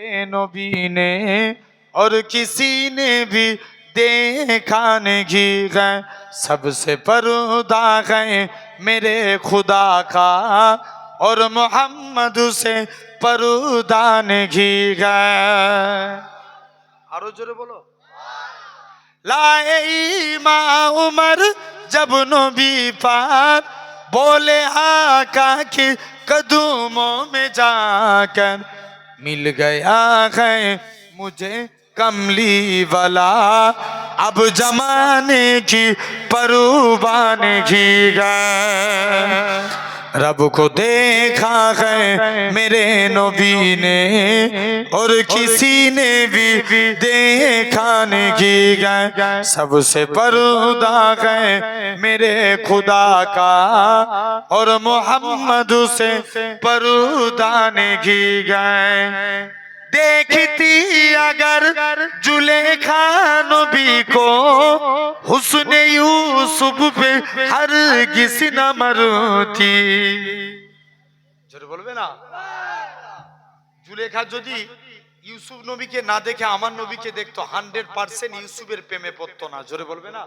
نبی نے اور کسی نے بھی دیکھا نہیں گئے سب سے پردا گئے میرے خدا کا اور محمد سے پردا نہیں گئے آرو جرے بولو۔ لائے ماں عمر جب نبی پار بولے آقا کی قدموں میں جا کر مل گیا ہے مجھے کملی والا۔ اب جمانے کی پروبان کی گئے رب کو دیکھا ہے، میرے نبی نے، اور کسی نے بھی دیکھا کی گئے سب سے پردہ گئے میرے خدا کا، اور محمد سے پردہ نے کی گئے دیکھتی اگر جلے خان بھی کو সুব পে হর না মারুতি জোরে বলবে না? জুলেখা যদি ইউসুফ নবীকে না দেখে আমার নবীকে দেখতো হান্ড্রেড পার্সেন্ট ইউসুফের প্রেমে পড়তো না। জোরে বলবে না?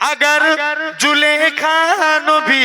আগার জুলেখা নবী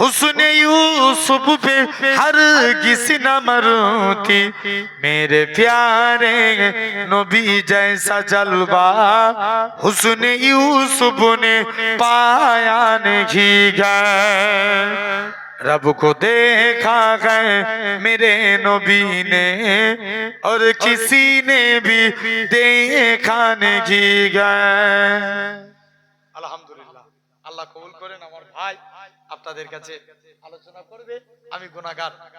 حسن یوسف پہ ہر کسی نہ مرتی۔ میرے پیارے نبی جیسا جلبا حسن یوسف نے پایا نہیں گئے رب کو دیکھا گئے میرے نبی نے اور کسی نے بھی دیکھا نہیں گئے কবুল করেন আমার ভাই আপনাদের কাছে আলোচনা করবে। আমি গুনাহগার।